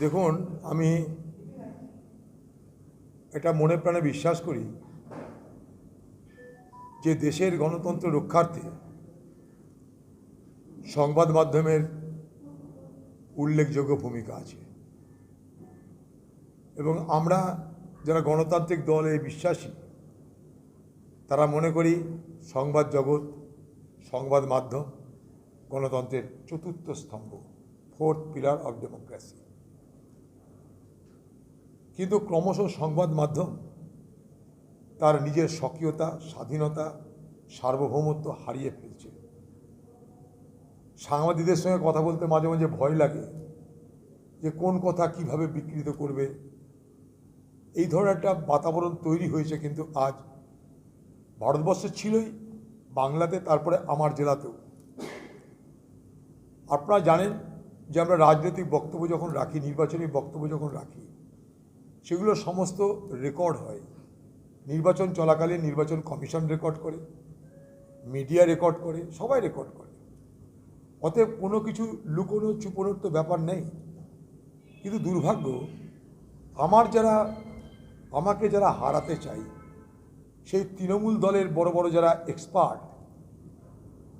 দেখুন, আমি এটা মনে প্রাণে বিশ্বাস করি যে দেশের গণতন্ত্র রক্ষার্থে সংবাদ মাধ্যমের উল্লেখযোগ্য ভূমিকা আছে। এবং আমরা যারা গণতান্ত্রিক দলে বিশ্বাসী, তারা মনে করি সংবাদ জগৎ, সংবাদ মাধ্যম গণতন্ত্রের চতুর্থ স্তম্ভ ফোর্থ পিলার অফ ডেমোক্রেসি কিন্তু ক্রমশ সংবাদ মাধ্যম, তার নিজের স্বকীয়তা, স্বাধীনতা, সার্বভৌমত্ব হারিয়ে ফেলছে। সাংবাদিকদের সঙ্গে কথা বলতে মাঝে মাঝে ভয় লাগে যে কোন কথা কীভাবে বিকৃত করবে। এই ধরনের একটা বাতাবরণ তৈরি হয়েছে কিন্তু আজ। ভারতবর্ষে ছিলই বাংলাতে, তারপরে আমার জেলাতেও। আপনারা জানেন যে আমরা রাজনৈতিক বক্তব্য যখন রাখি, নির্বাচনী বক্তব্য যখন রাখি সেগুলো সমস্ত রেকর্ড হয়। নির্বাচন চলাকালীন নির্বাচন কমিশন রেকর্ড করে মিডিয়া রেকর্ড করে, সবাই রেকর্ড করে। অতএব কোনো কিছু লুকোনো, চুপোনোর তো ব্যাপার নেই। কিন্তু দুর্ভাগ্য, আমার যারা, আমাকে যারা হারাতে চাই, সেই তৃণমূল দলের বড় বড় যারা এক্সপার্ট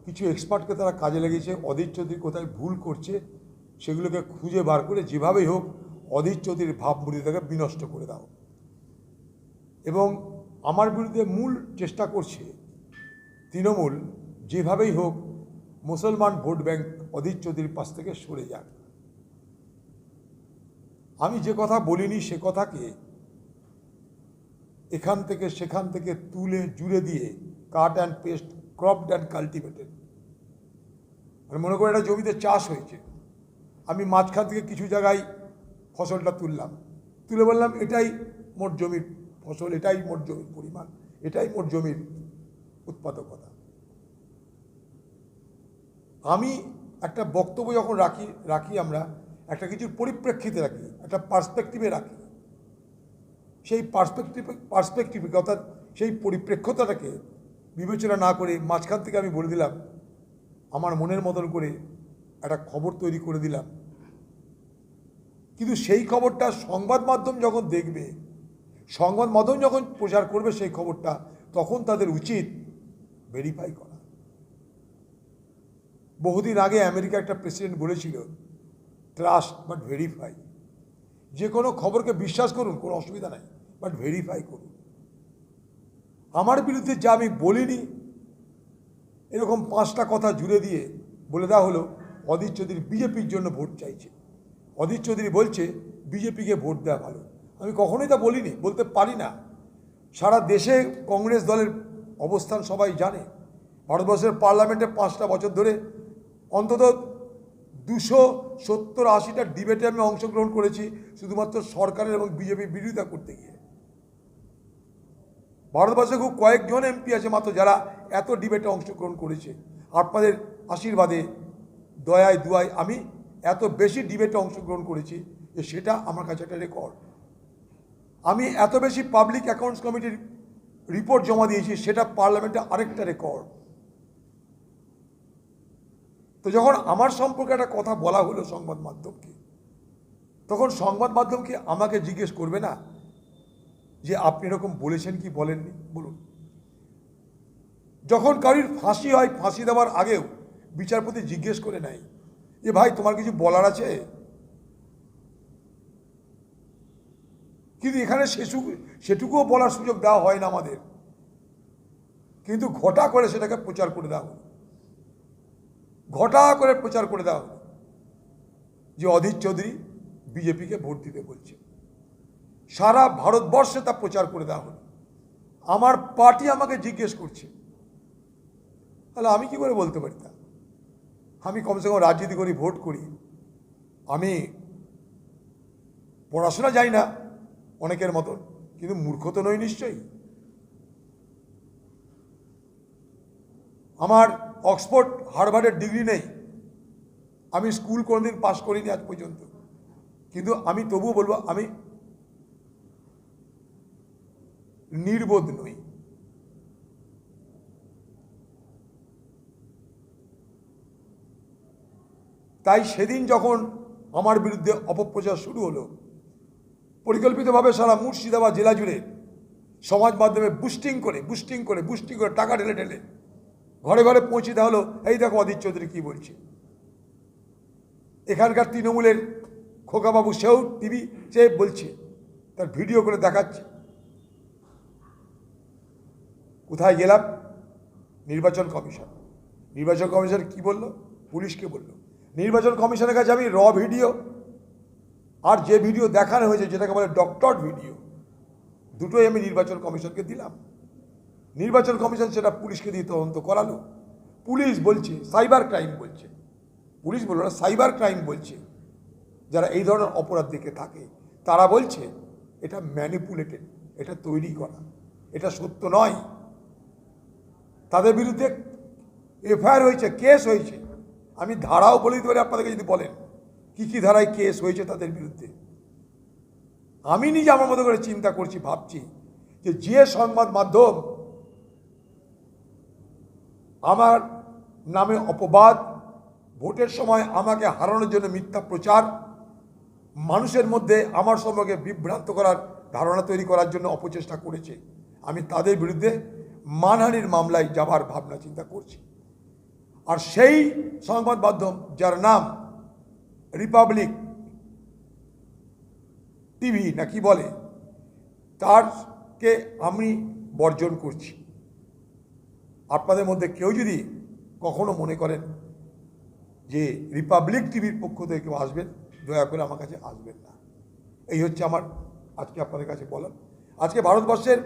কিছু এক্সপার্টকে তারা কাজে লেগেছে অধীর চৌধুরী কোথায় ভুল করছে, সেগুলোকে খুঁজে বার করে যেভাবেই হোক অধীর চৌধুরীর ভাবমূর্তিটাকে বিনষ্ট করে দাও। এবং আমার বিরুদ্ধে মূল চেষ্টা করছে তৃণমূল, যেভাবেই হোক, মুসলমান ভোট ব্যাংক অধীর চৌধুরীর পাশ থেকে সরে যাক। আমি যে কথা বলিনি সে কথাকে এখান থেকে সেখান থেকে তুলে জুড়ে দিয়ে cut and paste, cropped and cultivated. মানে মনে করি একটা জমিতে চাষ হয়েছে। আমি মাঝখান থেকে কিছু জায়গায় ফসলটা তুললাম। তুলে বললাম, এটাই মোট জমির ফসল, এটাই মোট জমির পরিমাণ, এটাই মোট জমির উৎপাদকতা। আমি একটা বক্তব্য যখন রাখি রাখি আমরা, একটা কিছুর পরিপ্রেক্ষিতে রাখি, একটা পার্সপেক্টিভে রাখি। সেই পার্সপেক্টিভ, পার্সপেক্টিভে, অর্থাৎ সেই পরিপ্রেক্ষতাটাকে বিবেচনা না করে মাঝখান থেকে আমি বলে দিলাম, আমার মনের মতন করে একটা খবর তৈরি করে দিলাম। কিন্তু সেই খবরটা সংবাদ মাধ্যম যখন দেখবে, সংবাদ মাধ্যম যখন প্রচার করবে সেই খবরটা, তখন তাদের উচিত ভেরিফাই করা। বহুদিন আগে আমেরিকা একটা প্রেসিডেন্ট বলেছিল ট্রাস্ট বাট ভেরিফাই যে কোনো খবরকে বিশ্বাস করুন, কোনো অসুবিধা নাই বাট ভেরিফাই করুন। আমার বিরুদ্ধে যা আমি বলিনি, এরকম পাঁচটা কথা জুড়ে দিয়ে বলে দেওয়া হলো, অধীর চৌধুরী বিজেপির জন্য ভোট চাইছে। অধীর চৌধুরী বলছে, বিজেপিকে ভোট দেওয়া ভালো। আমি কখনোই তা বলিনি, বলতে পারি না। সারা দেশে কংগ্রেস দলের অবস্থান সবাই জানে। ভারতবর্ষের পার্লামেন্টে পাঁচটা বছর ধরে অন্তত দুশো সত্তর আশিটা ডিবেটে আমি অংশগ্রহণ করেছি, শুধুমাত্র সরকারের এবং বিজেপির বিরোধিতা করতে গিয়ে। ভারতবর্ষে খুব কয়েকজন এমপি আছে মাত্র যারা এত ডিবেটে অংশগ্রহণ করেছে। আপনাদের আশীর্বাদে, দয়ায়, দুয়ায় আমি এত বেশি ডিবেটে অংশগ্রহণ করেছি যে সেটা আমার কাছে একটা রেকর্ড আমি এত বেশি পাবলিক অ্যাকাউন্টস কমিটির রিপোর্ট জমা দিয়েছি, সেটা পার্লামেন্টে আরেকটা রেকর্ড তো যখন আমার সম্পর্কে একটা কথা বলা হলো সংবাদ মাধ্যমকে, তখন সংবাদ মাধ্যমকে আমাকে জিজ্ঞেস করবে না যে আপনি এরকম বলেছেন কি, বলেননি? বলুন। যখন কারোর ফাঁসি হয়, ফাঁসি দেওয়ার আগেও বিচারপতি জিজ্ঞেস করে নাই যে ভাই, তোমার কিছু বলার আছে? কিন্তু এখানে সেসু, সেটুকুও বলার সুযোগ দেওয়া হয় না আমাদের। কিন্তু ঘটা করে সেটাকে প্রচার করে দেওয়া হলো। ঘটা করে প্রচার করে দেওয়া হলো যে অধীর চৌধুরী বিজেপিকে ভোট দিতে বলছে। সারা ভারতবর্ষে তা প্রচার করে দেওয়া হলো। আমার পার্টি আমাকে জিজ্ঞেস করছে। তাহলে আমি কি করে বলতে পারি তা? আমি কমসে কম রাজনীতি করি, ভোট করি। আমি পড়াশোনা যাই না অনেকের মতন, কিন্তু মূর্খ তো নই নিশ্চয়ই। আমার অক্সফোর্ড, হার্ভার্ডের ডিগ্রি নেই। আমি স্কুল কোনোদিন পাশ করিনি আজ পর্যন্ত। কিন্তু আমি তবুও বলব, আমি নির্বোধ নই। তাই সেদিন যখন আমার বিরুদ্ধে অপপ্রচার শুরু হলো, পরিকল্পিতভাবে সারা মুর্শিদাবাদ জেলা জুড়ে সমাজ মাধ্যমে বুস্টিং করে বুস্টিং করে বুস্টিং করে টাকা ঢেলে ঢেলে ঘরে ঘরে পৌঁছে দেওয়া হলো। এই দেখো অদিত চৌধুরী কী বলছে। এখানকার তৃণমূলের খোকাবাবু সেও টিভি সে বলছে, তার ভিডিও করে দেখাচ্ছে। কোথায় গেলাম? নির্বাচন কমিশন। নির্বাচন কমিশন কি বলল? পুলিশকে বলল। নির্বাচন কমিশনের কাছে আমি র ভিডিও আর যে ভিডিও দেখানো হয়েছে যেটাকে বলে ডক্টর ভিডিও, দুটোই আমি নির্বাচন কমিশনকে দিলাম। নির্বাচন কমিশন সেটা পুলিশকে দিয়ে তদন্ত করালো। পুলিশ বলছে, সাইবার ক্রাইম বলছে। পুলিশ বলল না, সাইবার ক্রাইম বলছে। যারা এই ধরনের অপরাধ দিকে থাকে, তারা বলছে, এটা ম্যানিপুলেটেড, এটা তৈরি করা, এটা সত্য নয়। তাদের বিরুদ্ধে এফআইআর হয়েছে, কেস হয়েছে। আমি ধারাও বলে দিতে পারি, আপনাদেরকে যদি বলেন, কি কি ধারায় কেস হয়েছে তাদের বিরুদ্ধে? আমি নিজে আমার মতো করে চিন্তা করছি, ভাবছি যে যে সংবাদ মাধ্যম আমার নামে অপবাদ, ভোটের সময় আমাকে হারানোর জন্য মিথ্যা প্রচার, মানুষের মধ্যে আমার সম্পর্কে বিভ্রান্ত করার ধারণা তৈরি করার জন্য অপচেষ্টা করেছে, আমি তাদের বিরুদ্ধে মানহানির মামলায় যাবার ভাবনা চিন্তা করছি। আর সেই সংবাদ মাধ্যম যার নাম রিপাবলিক টিভি না কি বলে, তারকে আমি বর্জন করছি। আপনাদের মধ্যে কেউ যদি কখনো মনে করেন যে রিপাবলিক টিভির পক্ষ থেকে কেউ আসবেন, দয়া করে আমার কাছে আসবেন না। এই হচ্ছে আমার, আজকে আপনাদের কাছে বলার। আজকে ভারতবর্ষের